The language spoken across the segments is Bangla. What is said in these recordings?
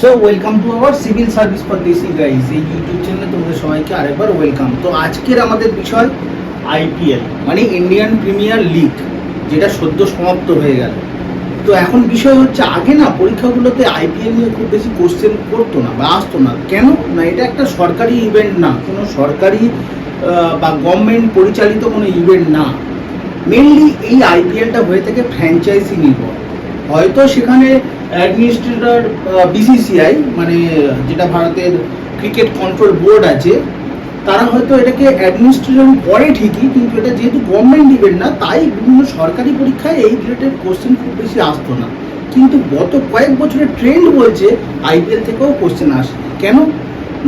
So welcome to our civil service for desi guys এই ইউটিউব চ্যানেলে তোমাদের সবাইকে আরেকবার ওয়েলকাম তো আজকের আমাদের বিষয় আইপিএল মানে ইন্ডিয়ান প্রিমিয়ার লিগ যেটা সদ্য সমাপ্ত হয়ে গেল। তো এখন বিষয় হচ্ছে, আগে না পরীক্ষাগুলোতে আইপিএল নিয়ে খুব বেশি কোশ্চেন করতো না বা আসতো না। কেন? না, এটা একটা সরকারি ইভেন্ট না, কোনো সরকারি বা গভর্নমেন্ট পরিচালিত কোনো ইভেন্ট না। মেনলি এই আইপিএলটা হয়ে থাকে ফ্র্যাঞ্চাইজি নির্ভর। হয়তো সেখানে অ্যাডমিনিস্ট্রেটর বিসিসিআই মানে যেটা ভারতের ক্রিকেট কন্ট্রোল বোর্ড আছে, তারা হয়তো এটাকে অ্যাডমিনিস্ট্রেশন করে ঠিকই, কিন্তু এটা যেহেতু গভর্নমেন্ট ইভেন্ট না, তাই বিভিন্ন সরকারি পরীক্ষায় এই রিলেটেড কোশ্চেন খুব বেশি আসতো না। কিন্তু গত কয়েক বছরের ট্রেন্ড বলছে আইপিএল থেকেও কোশ্চেন আসে। কেন?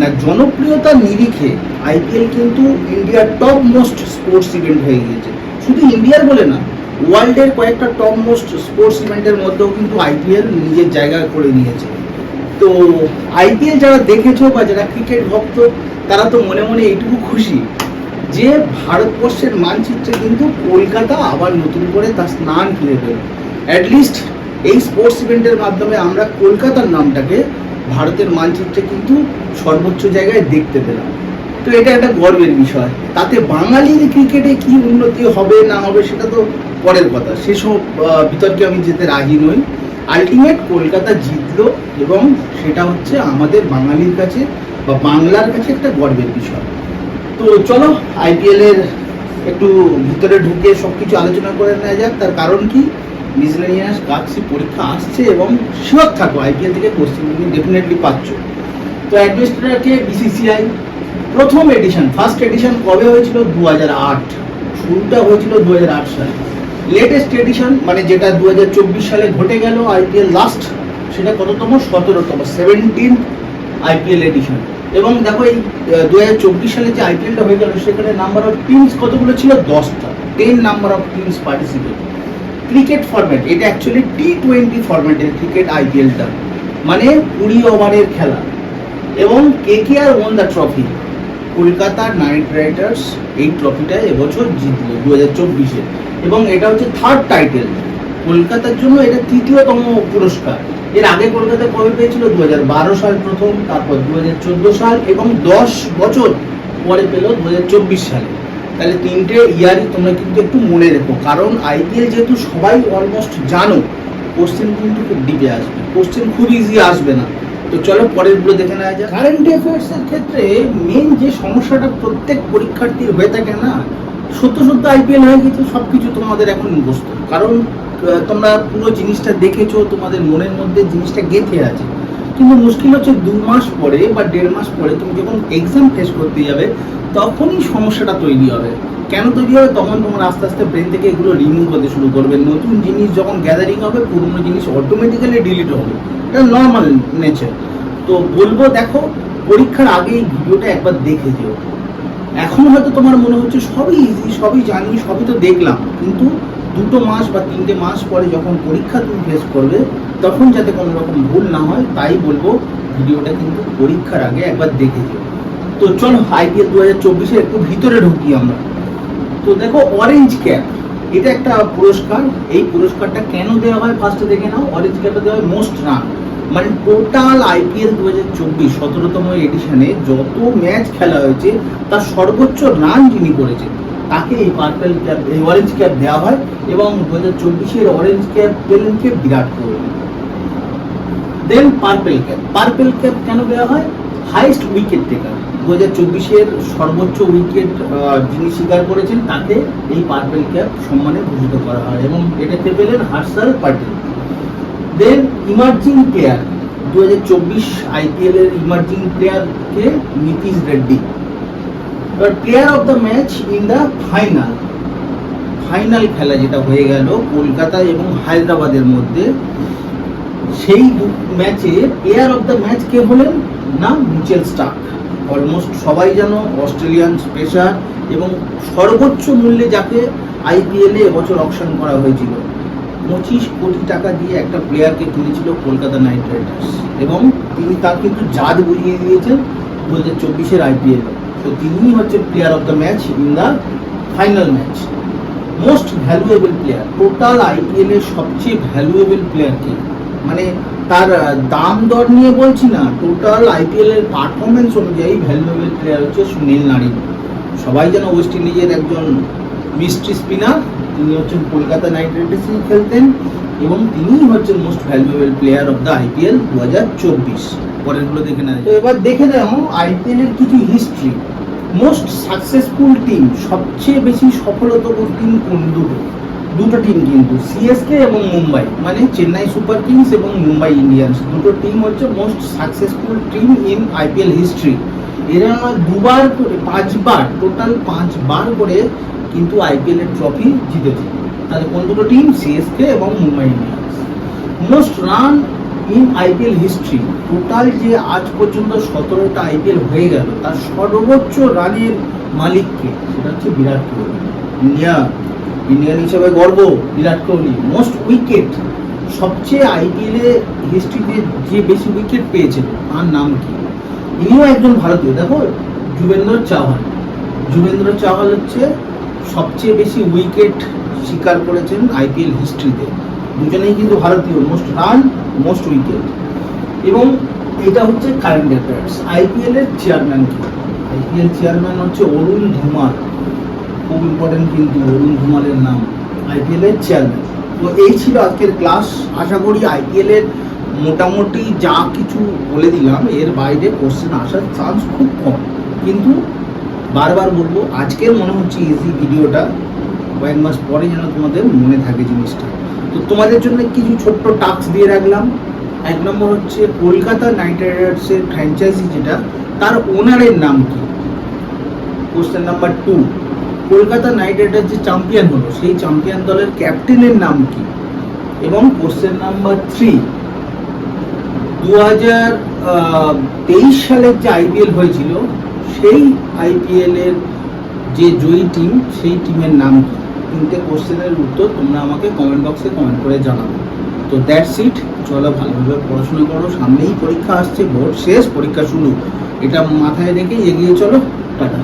না জনপ্রিয়তার নিরিখে আইপিএল কিন্তু ইন্ডিয়ার টপ মোস্ট স্পোর্টস ইভেন্ট হয়ে গিয়েছে। শুধু ইন্ডিয়ার বলে না ওয়ার্ল্ডের কয়েকটা টপ মোস্ট স্পোর্টস ইভেন্টের মধ্যেও কিন্তু আইপিএল নিজের জায়গা করে নিয়েছে। তো আইপিএল যারা দেখেছ বা যারা ক্রিকেট ভক্ত, তারা তো মনে মনে এইটুকু খুশি যে ভারতবর্ষের মানচিত্রে কিন্তু কলকাতা আবার নতুন করে তার স্নান ফিরে পেল। অ্যাটলিস্ট এই স্পোর্টস ইভেন্টের মাধ্যমে আমরা কলকাতার নামটাকে ভারতের মানচিত্রে কিন্তু সর্বোচ্চ জায়গায় দেখতে পেলাম। তো এটা একটা গর্বের বিষয়। তাতে বাঙালির ক্রিকেটে কি উন্নতি হবে, না হবে, সেটা তো পরের কথা। সেসব বিতর্কে আমি যেতে রাজি নই। আলটিমেট কলকাতা জিতলো এবং সেটা হচ্ছে আমাদের বাঙালির কাছে বা বাংলার কাছে একটা গর্বের বিষয়। তো চলো আইপিএল এর একটু ভিতরে ঢুকে সব কিছু আলোচনা করে নেওয়া যাক। তার কারণ কি? মিসলেনিয়াস কাকসি পরীক্ষা আসছে এবং শিওর থাকো। আইপিএল থেকে পশ্চিমবঙ্গে ডেফিনেটলি পাচ্ছ। তো অ্যাডমিনিস্ট্রেটরকে বিসিসিআই প্রথম এডিশন ফার্স্ট এডিশন কবে হয়েছিল? দু হাজার আট। শুরুটা হয়েছিল দু সালে। লেটেস্ট এডিশন মানে যেটা দু হাজার চব্বিশ সালে ঘটে গেল আইপিএল লাস্ট সেটা কততম? সতেরোতম সেভেন্টিন আইপিএল এডিশন এবং দেখো এই দু হাজার চব্বিশ সালে যে আইপিএলটা হয়ে গেল, সেখানে নাম্বার অফ টিমস কতগুলো ছিল? দশটা। Ten number of teams participate cricket format এটা অ্যাকচুয়ালি টি টোয়েন্টি ফরম্যাটের ক্রিকেট আইপিএলটা মানে কুড়ি ওভারের খেলা। এবং K K R won the trophy Kolkata Knight Riders এই ট্রফিটা এবছর জিতলো দু হাজার চব্বিশে। এবং এটা হচ্ছে থার্ড টাইটেল কলকাতার জন্য এটা তৃতীয়তম পুরস্কার। এর আগে কলকাতা কবে পেয়েছিল? দু বারো সাল প্রথম, তারপর দু হাজার চোদ্দ সাল এবং দশ বছর পরে পেল দু হাজার চব্বিশ সালে। তাহলে তিনটে ইয়ারই তোমরা কিন্তু একটু মনে রেখো। কারণ আইপিএল যেহেতু সবাই অলমোস্ট জানো, কোশ্চেন কিন্তু খুব ডিপে আসবে। কোশ্চেন খুব ইজি আসবে না। তো চলো পরেরগুলো দেখে নেওয়া যাক। কারেন্ট অ্যাফেয়ার্স এর ক্ষেত্রে মেন যে সমস্যাটা প্রত্যেক পরীক্ষার্থীর হয়ে থাকে না সত্য সত্য আইপিএল হয়ে গেছে সব কিছু তোমাদের এখন মুখস্থ কারণ তোমরা পুরো জিনিসটা দেখেছ, তোমাদের মনের মধ্যে জিনিসটা গেঁথে আছে। কিন্তু মুশকিল হচ্ছে দু মাস পরে বা দেড় মাস পরে তুমি যখন এক্সাম ফেস করতে যাবে, তখনই সমস্যাটা তৈরি হবে। কেন তৈরি হবে? তখন তোমার আস্তে আস্তে ব্রেন থেকে এগুলো রিমুভ হতে শুরু করবে। নতুন জিনিস যখন গ্যাদারিং হবে, পুরনো জিনিস অটোমেটিক্যালি ডিলিট হবে। এটা নর্মাল নেচার তো বলব, দেখো, পরীক্ষার আগে এই ভিডিওটা একবার দেখে যেও। এখন হয়তো তোমার মনে হচ্ছে সবই ইজি সবই জানি, সবই তো দেখলাম। কিন্তু দুটো মাস বা তিনটে মাস পরে যখন পরীক্ষা তুমি ফেস করবে, তখন যাতে কোনো রকম ভুল না হয়, তাই বলব, ভিডিওটা কিন্তু পরীক্ষার আগে একবার দেখে যেও। তো চলো আইপিএল দু হাজার চব্বিশে একটু ভিতরে ঢুকি আমরা। তো দেখো অরেঞ্জ ক্যাপ এটা একটা পুরস্কার। এই পুরস্কারটা কেন দেওয়া হয় ফার্স্টে দেখে নাও। অরেঞ্জ ক্যাপে দেওয়া হয় মোস্ট রান মানে টোটাল আইপিএল দু হাজার চব্বিশ সতেরোতম এডিশনে যত ম্যাচ খেলা হয়েছে, তার সর্বোচ্চ রান যিনি করেছেন তাকে এই পার্পেল ক্যাপ এই অরেঞ্জ ক্যাপ দেওয়া হয় এবং দু হাজার চব্বিশের অরেঞ্জ ক্যাপ পেলেন কে Virat Kohli. Then purple cap purple cap কেন দেওয়া হয়? হাইস্ট উইকেট টেকার দু হাজার চব্বিশের সর্বোচ্চ উইকেট যিনি স্বীকার করেছেন, তাকে এই পার্পেল ক্যাপ সম্মানে ভূষিত করা হয় এবং এটাতে পেলেন Harshal Patel. Then emerging player দু হাজার চব্বিশ আইপিএল এর ইমার্জিং প্লেয়ারকে Nitish Reddy. Player of the match in the final final খেলা যেটা হয়ে গেল কলকাতা এবং হায়দ্রাবাদের মধ্যে, সেই ম্যাচে প্লেয়ার অফ দ্য ম্যাচ কে হলেন না মিচেল স্টার্ক। অলমোস্ট সবাই যেন অস্ট্রেলিয়ান পেসার এবং সর্বোচ্চ মূল্যে যাকে আইপিএলে এবছর অকশন করা হয়েছিল, পঁচিশ কোটি টাকা দিয়ে একটা প্লেয়ারকে কিনেছিল কলকাতা নাইট রাইডার্স। এবং তিনি তার কিন্তু জাজ বুঝিয়ে দিয়েছেন দু হাজার চব্বিশের আইপিএল তো তিনি হচ্ছে player of the match in the final match most valuable player total IPL এর সবচেয়ে ভ্যালুয়েবল প্লেয়ারকে মানে তার দাম দর নিয়ে বলছি না টোটাল আইপিএল এর পারফরমেন্স অনুযায়ী ভ্যালুয়েবল প্লেয়ার হচ্ছে সুনীল নারিন সবাই যেন ওয়েস্ট ইন্ডিজের একজন মিস্ট্রি স্পিনার তিনি হচ্ছেন কলকাতা নাইট রাইডার্সে খেলতেন এবং তিনিই হচ্ছেন most valuable player of the IPL দু হাজার চব্বিশ। পরেরগুলো দেখে নেয় তো এবার দেখে নাও আইপিএল এর কিছু হিস্ট্রি মোস্ট সাকসেসফুল টিম সবচেয়ে বেশি সফলতম টিম কোন দুটো? দুটো টিম কিন্তু সিএসকে এবং মুম্বাই মানে চেন্নাই সুপার কিংস এবং মুম্বাই ইন্ডিয়ান্স। দুটো টিম হচ্ছে most successful team in IPL history এরা দুবার করে, পাঁচবার টোটাল পাঁচবার করে কিন্তু আইপিএল এর ট্রফি জিতেছে। তাহলে কোন দুটো টিম সিএসকে এবং Mumbai Indians. Most run in IPL history total যে আজ পর্যন্ত সতেরোটা আইপিএল হয়ে গেল, তার সর্বোচ্চ রানের মালিককে, সেটা হচ্ছে বিরাট কোহলি। ইন্ডিয়া। ইন্ডিয়ান হিসেবে গর্ব, বিরাট কোহলি। মোস্ট উইকেট সবচেয়ে আইপিএল হিস্ট্রিতে যে বেশি উইকেট পেয়েছেন, তার নাম কি? ইনিও একজন ভারতীয়। দেখো, যুবেন্দ্র চাওহান যুবেন্দ্র চাওহান হচ্ছে সবচেয়ে বেশি উইকেট শিকার করেছেন আইপিএল হিস্ট্রিতে দুজনেই কিন্তু ভারতীয় মোস্ট রান মোস্ট উইকেট এবং এটা হচ্ছে কারেন্ট অ্যাফেয়ার্স আইপিএল এর চেয়ারম্যান কি? আইপিএল চেয়ারম্যান হচ্ছে অরুণ ধুমার। খুব ইম্পর্টেন্ট কিন্তু অরুণ ধুমারের নাম আইপিএল এর চেয়ারম্যান তো এই ছিল আজকের ক্লাস আশা করি আইপিএল এর মোটামুটি যা কিছু বলে দিলাম, এর বাইরে কোশ্চেন আসার চান্স খুব কম। কিন্তু বারবার বলব, আজকের মনে হচ্ছে ইজি ভিডিওটা, কয়েক মাস পরে যেন তোমাদের মনে থাকে জিনিসটা। তো তোমাদের জন্য কিছু ছোট্ট টাস্ক দিয়ে রাখলাম। এক নম্বর হচ্ছে কলকাতা নাইট রাইডার্সের ফ্র্যাঞ্চাইজি যেটা, তার ওনারের নাম কি? Question number two Kolkata Knight Riders যে চ্যাম্পিয়ন হলো, সেই চ্যাম্পিয়ন দলের ক্যাপ্টেনের নাম কি? এবং কোশ্চেন নাম্বার থ্রি দু হাজার তেইশ সালের যে আইপিএল হয়েছিল, সেই আইপিএল এর যে জয়ী টিম সেই টিমের নাম কি? তিনটে কোশ্চেনের উত্তর তোমরা আমাকে কমেন্ট বক্সে কমেন্ট করে জানাবে। তো দ্যাটস ইট চলো ভালোভাবে পড়াশোনা করো। সামনেই পরীক্ষা আসছে ভোট শেষ, পরীক্ষা শুরু। এটা মাথায় রেখে এগিয়ে চলো। টাটা।